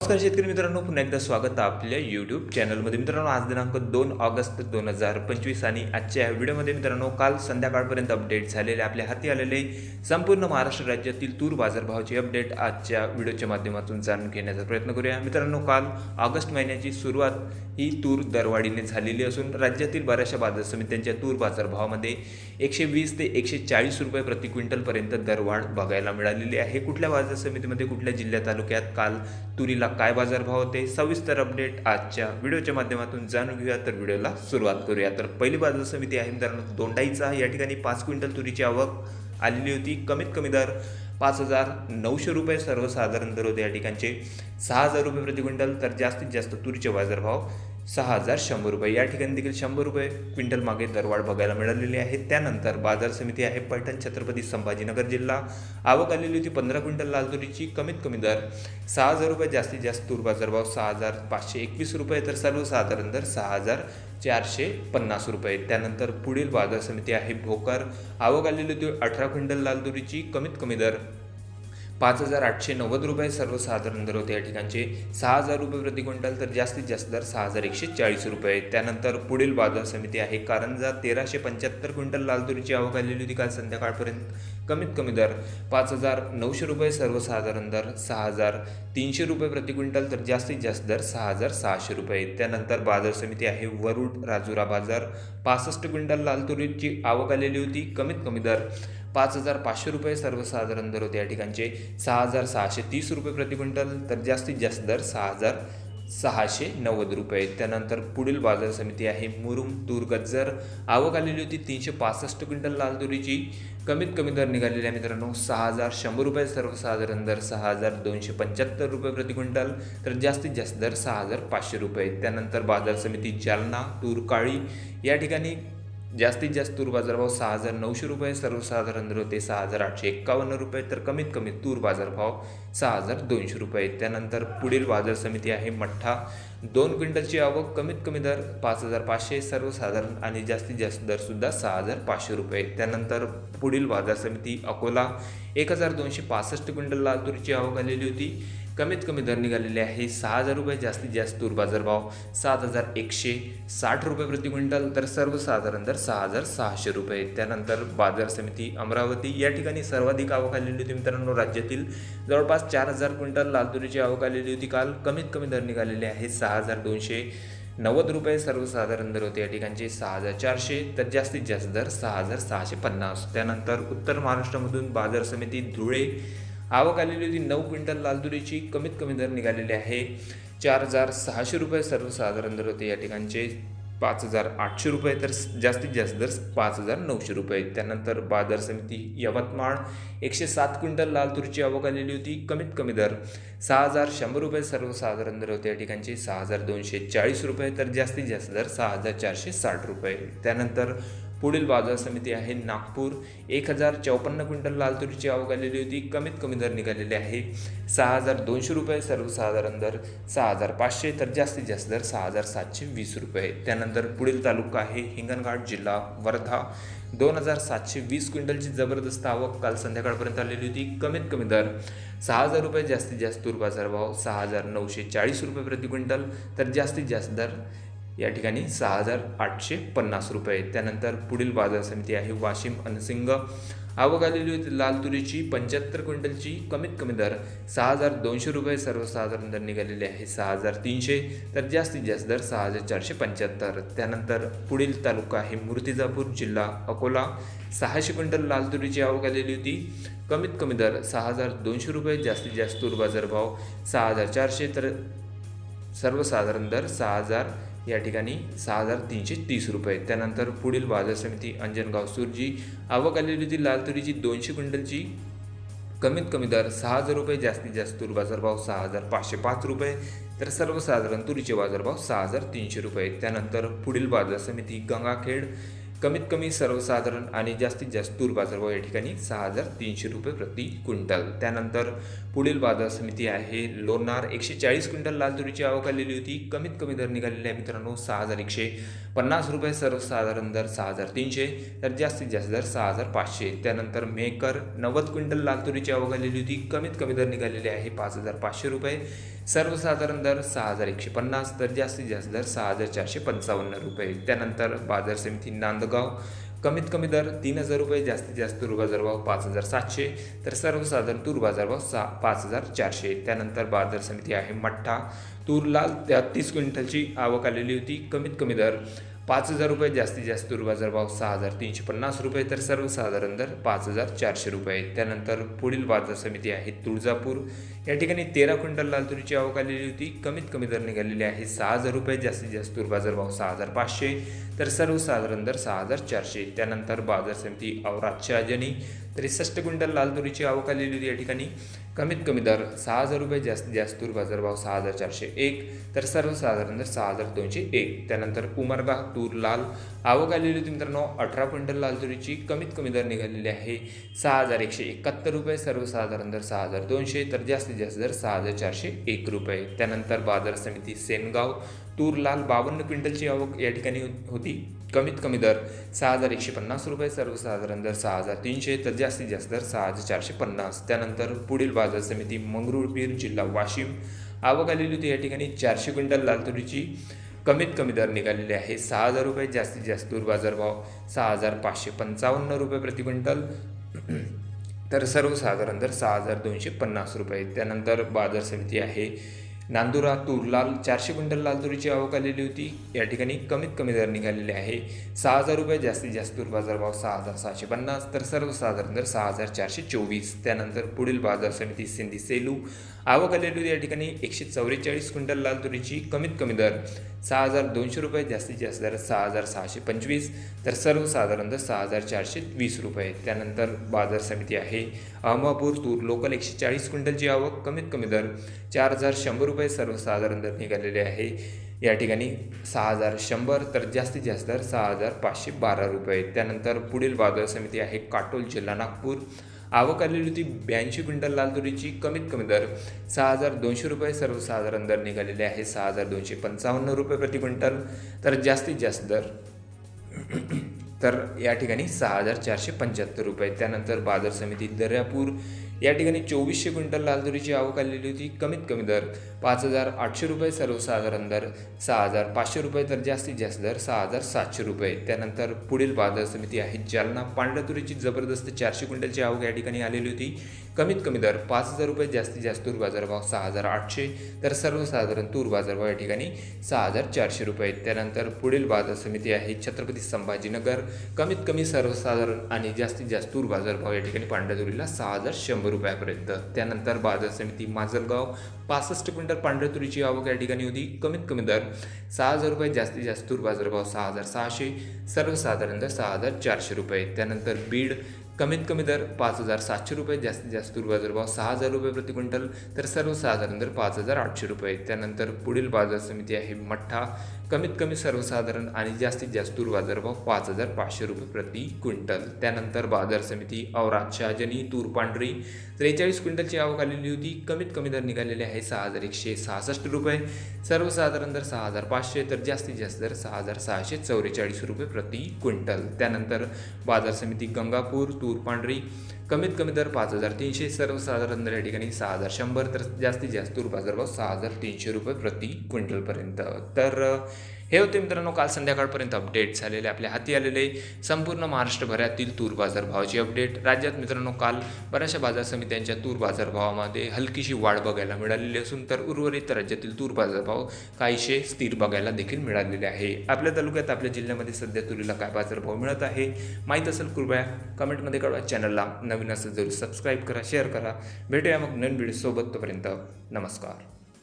नमस्कार शेतकरी मित्रांनो पुन्हा एकदा स्वागत आपल्या यूट्यूब चॅनलमध्ये मित्रांनो आज दिनांक दोन ऑगस्ट दोन हजार पंचवीस आणि आजच्या या व्हिडिओमध्ये मित्रांनो काल संध्याकाळपर्यंत अपडेट झालेले आपल्या हाती आलेले संपूर्ण महाराष्ट्र राज्यातील तूर बाजारभावाची अपडेट आजच्या व्हिडिओच्या माध्यमातून जाणून घेण्याचा प्रयत्न करूया. मित्रांनो काल ऑगस्ट महिन्याची सुरुवात ही तूर दरवाढीने झालेली असून राज्यातील बऱ्याचशा बाजार समित्यांच्या तूर बाजारभावामध्ये एकशे वीस ते एकशे चाळीस रुपये प्रति क्विंटलपर्यंत दरवाढ बघायला मिळालेली आहे. कुठल्या बाजार समितीमध्ये कुठल्या जिल्ह्या तालुक्यात काल तुरीला काय बाजारभाव होते सविस्तर अपडेट आजच्या व्हिडिओच्या माध्यमातून जाणून घेऊया. तर व्हिडिओला सुरुवात करूया. तर पहिली बाजार समिती आहे मित्रांनो दोंडाईचा. या ठिकाणी पाच क्विंटल तुरीची आवक आलेली होती. कमीत कमी दर पाच हजार नऊशे रुपये सर्वसाधारण दर होते या ठिकाणचे. सहा हजार रुपये प्रति क्विंटल तर जास्तीत जास्त तुरीचे बाजारभाव सहा हजार शंभर रुपये. या ठिकाणी देखील शंभर रुपये क्विंटल मागे दरवाढ बघायला मिळालेली आहे. त्यानंतर बाजार समिती आहे पैठण छत्रपती संभाजीनगर जिल्हा. आवक आलेली होती पंधरा क्विंटल लाल तुरीची. कमीत कमी दर सहा हजार रुपये जास्तीत जास्त तूर बाजारभाव सहा हजार पाचशे एकवीस रुपये तर सर्वसाधारण दर सहा हजार चारशे पन्नास रुपये. त्यानंतर पुढील बाजार समिती आहे भोकर. आवक आलेली होती अठरा क्विंटल लाल तुरीची. कमीत कमी दर पाच हजार आठशे नव्वद रुपये सर्वसाधारण दर होते. या ठिकाणचे सहा हजार रुपये प्रति क्विंटल तर जास्तीत जास्त दर सहा हजार एकशे चाळीस रुपये. त्यानंतर पुढील बाजार समिती आहे. कारंजा तेराशे पंच्याहत्तर क्विंटल लाल तुरीची आवक आलेली होती काल संध्याकाळपर्यंत कमीत कमी दर पाच हजार नऊशे रुपये सर्वसाधारण दर सहा हजार तीनशे रुपये प्रति क्विंटल तर जास्तीत जास्त दर सहा हजार सहाशे रुपये. त्यानंतर बाजार समिती आहे. वरुड राजुरा बाजार पासष्ट क्विंटल लाल तुरीची आवक आलेली होती कमीत कमी दर पाच हजार पाचशे रुपये सर्वसाधारण दर होते या ठिकाणचे. सहा हजार सहाशे तीस रुपये प्रति क्विंटल तर जास्तीत जास्त दर सहा हजार सहाशे नव्वद रुपये. त्यानंतर पुढील बाजार समिती आहे मुरुम तूर गज्जर. आवक आलेली होती तीनशे पासष्ट क्विंटल लाल तुरीची. कमीत कमी दर निघालेली आहे मित्रांनो सहा हजार शंभर रुपये सर्वसाधारण दर सहा हजार दोनशे पंच्याहत्तर रुपये प्रति क्विंटल तर जास्तीत जास्त दर सहा हजार पाचशे रुपये. त्यानंतर बाजार समिती जालना तूर काळी या ठिकाणी जास्तीत जास्त तूर बाजारभाव सहा हजार नऊशे रुपये सर्वसाधारण दर होते सहा हजार आठशे एक्कावन्न रुपये तर कमीत कमी तूर बाजारभाव सहा हजार दोनशे रुपये. त्यानंतर पुढील बाजार समिती आहे मठ्ठा. दोन क्विंटलची आवक कमीत कमी दर पाच हजार पाचशे सर्वसाधारण आणि जास्तीत जास्त दरसुद्धा सहा हजार पाचशे रुपये. त्यानंतर पुढील बाजार समिती अकोला. एक हजार दोनशे पासष्ट क्विंटल लाल तुरीची आवक आलेली होती. कमीत कमी दर निघालेले आहे सहा हजार रुपये जास्तीत जास्त तूर बाजारभाव सात हजार एकशे साठ रुपये प्रति क्विंटल तर सर्वसाधारण दर सहा हजार सहाशे रुपये. त्यानंतर बाजार समिती अमरावती या ठिकाणी सर्वाधिक आवक आलेली होती मित्रांनो राज्यातील. जवळपास चार हजार क्विंटल लाल तुरीची आवक आलेली होती काल. कमीत कमी दर निघालेले आहे सहा हजार दोनशे नव्वद रुपये सर्वसाधारण दर होते या ठिकाणचे सहा हजार चारशे तर जास्तीत जास्त दर सहा हजार सहाशे पन्नास. त्यानंतर उत्तर महाराष्ट्रामधून बाजार समिती धुळे आवक आलेली होती. नऊ क्विंटल लाल तुरीची कमीत कमी दर निघालेले आहे. चार हजार सहाशे रुपये सर्वसाधारण दर होते या ठिकाणचे. पाच हजार आठशे रुपये तर जास्तीत जास्त दर पाच हजार नऊशे रुपये. त्यानंतर बाजार समिती यवतमाळ एकशे सात क्विंटल लाल तुरीची आवक आलेली होती. कमीत कमी दर सहा हजार शंभर रुपये सर्वसाधारण दर होते या ठिकाणचे. सहा हजार दोनशे चाळीस रुपये तर जास्तीत जास्त दर सहा हजार चारशे साठ रुपये. त्यानंतर पुढील बाजार समिती आहे नागपूर. एक हजार चौपन्न क्विंटल लाल तुरीची आवक आलेली होती. कमीत कमी दर निघालेले आहे. सहा हजार दोनशे रुपये सर्वसाधारण दर सहा हजार पाचशे तर जास्तीत जास्त दर सहा हजार सातशे वीस रुपये. त्यानंतर पुढील तालुका आहे हिंगणघाट जिल्हा वर्धा. दोन हजार सातशे वीस क्विंटलची जबरदस्त आवक काल संध्याकाळपर्यंत आलेली होती. कमीत कमी दर सहा हजार रुपये जास्तीत जास्त तूर बाजारभाव सहा हजार नऊशे चाळीस रुपये प्रति क्विंटल तर जास्तीत जास्त दर या ठिकाणी सहा हजार आठशे पन्नास रुपये त्यानंतर पुढील बाजार समिती आहे वाशिम अनसिंग. आवक आलेली होती. लाल तुरीची पंच्याहत्तर क्विंटलची कमीत कमी दर सहा हजार दोनशे रुपये. सर्वसाधारण दर निघालेले आहे सहा हजार तीनशे. तर जास्तीत जास्त दर सहा हजार चारशे पंच्याहत्तर. त्यानंतर पुढील तालुका आहे मूर्तिजापूर जिल्हा अकोला. सहाशे क्विंटल लाल तुरीची आवक आलेली होती. कमीत कमी दर सहा हजार दोनशे रुपये. जास्तीत जास्त तूर बाजारभाव सहा हजार चारशे. तर सर्वसाधारण दर सहा हजार या ठिकाणी सहा हजार तीनशे तीस रुपये त्यानंतर पुढील बाजार समिती अंजनगाव सुरजी आवक आलेली होती लाल तुरीची दोनशे क्विंटलची. कमीत कमी दर सहा हजार रुपये जास्तीत जास्त तूर बाजारभाव सहा हजार पाचशे पाच रुपये. तर सर्वसाधारण तुरीचे बाजारभाव सहा हजार तीनशे रुपये त्यानंतर पुढील बाजार समिती गंगाखेड कमीत कमी सर्वसाधारण आणि जास्तीत जास्त तूर बाजारभाव या ठिकाणी सहा हजार तीनशे रुपये प्रति क्विंटल. त्यानंतर पुढील बाजार समिती आहे लोणार एकशे चाळीस क्विंटल लाल तुरीची आवक आलेली होती. कमीत कमी दर निघालेले आहे मित्रांनो सहा हजार एकशे पन्नास रुपये सर्वसाधारण दर सहा हजार तीनशे तर जास्तीत जास्त दर सहा हजार पाचशे. त्यानंतर मेकर नव्वद क्विंटल लाल तुरीची आवक आलेली होती. कमीत कमी दर निघालेले आहे पाच हजार पाचशे रुपये सर्वसाधारण दर सहा हजार एकशे पन्नास तर जास्तीत जास्त दर सहा हजार चारशे पंचावन्न रुपये. त्यानंतर बाजार समिती नांदगाव कमीत कमी दर तीन हजार रुपये जास्तीत जास्त तूर बाजारभाव पाच हजार सातशे. तर सर्वसाधारण तूर बाजारभाव सहा पाच हजार चारशे. त्यानंतर बाजार समिती आहे मठ्ठा. तूर लाल त्या तीस क्विंटलची आवक आलेली होती. कमीत कमी दर पाच हजार रुपये जास्तीत जास्त तूर बाजारभाव सहा हजार तीनशे पन्नास रुपये तर सर्वसाधारण दर पाच हजार चारशे रुपये. त्यानंतर पुढील बाजार समिती आहे तुळजापूर. या ठिकाणी तेरा क्विंटल लाल तुरीची आवक आलेली होती. कमीत कमी दर निघालेली आहे सहा हजार रुपये जास्तीत जास्त तूर बाजारभाव सहा हजार पाचशे. तर सर्वसाधारण दर सहा हजार चारशे. त्यानंतर बाजार समिती औरात शहाजनी त्रेसष्ट क्विंटल लाल तुरीची आवक आलेली होती या ठिकाणी. कमीत कमी दर सहा हजार रुपये जास्तीत जास्त तूर बाजारभाव सहा हजार चारशे एक तर सर्वसाधारण दर सहा हजार दोनशे एक. त्यानंतर उमरगा तूर लाल आवक आलेली होती मित्रांनो अठरा क्विंटल लाल तुरीची. कमीत कमी दर निघालेली आहे सहा हजार एकशे एकाहत्तर रुपये सर्वसाधारण दर सहा हजार दोनशे तर जास्तीत जास्त दर सहा हजार चारशे एक रुपये. त्यानंतर बाजार समिती सेनगाव तूर लाल बावन्न क्विंटलची आवक या ठिकाणी होती. कमीत कमी दर सहा हजार एकशे पन्नास रुपये सर्वसाधारण दर सहा हजार तीनशे तर जास्तीत जास्त दर सहा हजार चारशे पन्नास. त्यानंतर पुढील बाजार समिती मंगरुळपीर जिल्हा वाशिम आवक आलेली होती. या ठिकाणी चारशे क्विंटल लाल तुरीची कमीत कमी दर निघालेले आहे. सहा हजार रुपये जास्तीत जास्त तूर बाजारभाव सहा हजार पाचशे पंचावन्न रुपये प्रति क्विंटल. तर सर्वसाधारण दर सहा हजार दोनशे पन्नास रुपये. त्यानंतर बाजार समिती आहे नांदुरा तूर लाल चारशे क्विंटल लाल तुरीची आवक आलेली होती. या ठिकाणी कमीत कमी दर निघालेले आहे. सहा हजार रुपये जास्तीत जास्त तूर बाजारभाव सहा हजार सहाशे पन्नास तर सर्वसाधारण दर सहा हजार चारशे चोवीस. त्यानंतर पुढील बाजार समिती सिंधी सेलू. आवक आलेली होती या ठिकाणी एकशे चौवेचाळीस क्विंटल लाल तुरीची कमीत कमी दर. सहा हजार दोनशे रुपये जास्तीत जास्त दर सहा हजार सहाशे पंचवीस तर सर्वसाधारण दर सहा हजार चारशे वीस रुपये. त्यानंतर बाजार समिती आहे. अहमापूर तूर लोकल एकशे चाळीस क्विंटलची आवक कमीत कमी दर चार हजार शंभर रुपये सर्वसाधारण दर निघालेले आहे. या ठिकाणी सहा हजार शंभर तर जास्तीत जास्त दर सहा हजार पाचशे बारा रुपये. त्यानंतर पुढील बाजार समिती आहे काटोल जिल्हा नागपूर. आवक आलेली होती ब्याऐंशी क्विंटल लाल तुरीची कमीत कमी दर सहा हजार दोनशे रुपये सर्वसाधारण दर निघालेले आहे सहा हजार दोनशे पंचावन्न रुपये प्रति क्विंटल. तर जास्तीत जास्त दर तर या ठिकाणी सहा हजार चारशे पंच्याहत्तर रुपये. त्यानंतर बाजार समिती दर्यापूर या ठिकाणी चोवीसशे क्विंटल लाल तुरीची आवक आलेली होती. कमीत कमी दर पाच हजार आठशे रुपये सर्वसाधारण दर सहा हजार पाचशे रुपये तर जास्तीत जास्त दर सहा हजार सातशे रुपये. त्यानंतर पुढील बाजार समिती आहे. जालना पांढऱ्या तुरीची जबरदस्त चारशे क्विंटलची आवक या ठिकाणी आलेली होती. कमीत कमी दर पाच हजार रुपये जास्तीत जास्त तूर बाजारभाव सहा हजार आठशे तर सर्वसाधारण तूर बाजारभाव या ठिकाणी सहा हजार चारशे रुपये. त्यानंतर पुढील बाजार समिती आहे छत्रपती संभाजीनगर कमीत कमी सर्वसाधारण आणि जास्तीत जास्त तूर बाजारभाव या ठिकाणी पांढऱ्या सहा हजार शंभर रुपयापर्यंत. त्यानंतर बाजार समिती माजलगाव पासष्ट क्विंटल पांढऱ्या तुरीची आवक या ठिकाणी होती. कमीत कमी दर सहा हजार रुपये जास्तीत जास्त तूर बाजारभाव सहा हजार सहाशे सर्वसाधारण दर सहा हजार चारशे रुपये. त्यानंतर बीड कमीत कमी दर पाच हजार सातशे रुपये जास्तीत जास्त तूर बाजारभाव सहा हजार रुपये प्रति क्विंटल तर सर्वसाधारण दर पाच हजार आठशे रुपये. त्यानंतर पुढील बाजार समिती आहे मठ्ठा. कमीत कमी सर्वसाधारण आणि जास्तीत जास्त तूर बाजारभाव पाच हजार पाचशे रुपये प्रति क्विंटल. त्यानंतर बाजार समिती औरात शहाजनी तूर पांढरी त्रेचाळीस क्विंटलची आवक आलेली होती. कमीत कमी दर निघालेले आहे सहा हजार एकशे सहासष्ट रुपये. सर्वसाधारण दर सहा हजार पाचशे तर जास्तीत जास्त दर सहा हजार सहाशे चौवेचाळीस रुपये प्रति क्विंटल. त्यानंतर बाजार समिती गंगापूर तूर पांढरी कमीत कमी दर पाच हजार तीनशे सर्वसाधारण दर या ठिकाणी सहा हजार. शंभर तर जास्तीत जास्त तूर भाव सहा हजार तीनशे रुपये प्रति क्विंटलपर्यंत. तर हे होते मित्रांनो काल संध्याकाळपर्यंत अपडेट झालेले आपल्या हाती आलेले संपूर्ण महाराष्ट्रभरातील तूर बाजारभावाची अपडेट राज्यात मित्रांनो काल बऱ्याचशा बाजार समित्यांच्या तूर बाजारभावामध्ये हलकीशी वाढ बघायला मिळालेली असून तर उर्वरित राज्यातील तूर बाजारभाव काहीशे स्थिर बघायला देखील मिळालेले आहे. आपल्या तालुक्यात आपल्या जिल्ह्यामध्ये सध्या तुरीला काय बाजारभाव मिळत आहे माहीत असेल कृपया कमेंटमध्ये कळवा. चॅनलला नवीन असेल जरूर सबस्क्राईब करा शेअर करा. भेटूया मग नवीन व्हिडिओसोबत तोपर्यंत नमस्कार.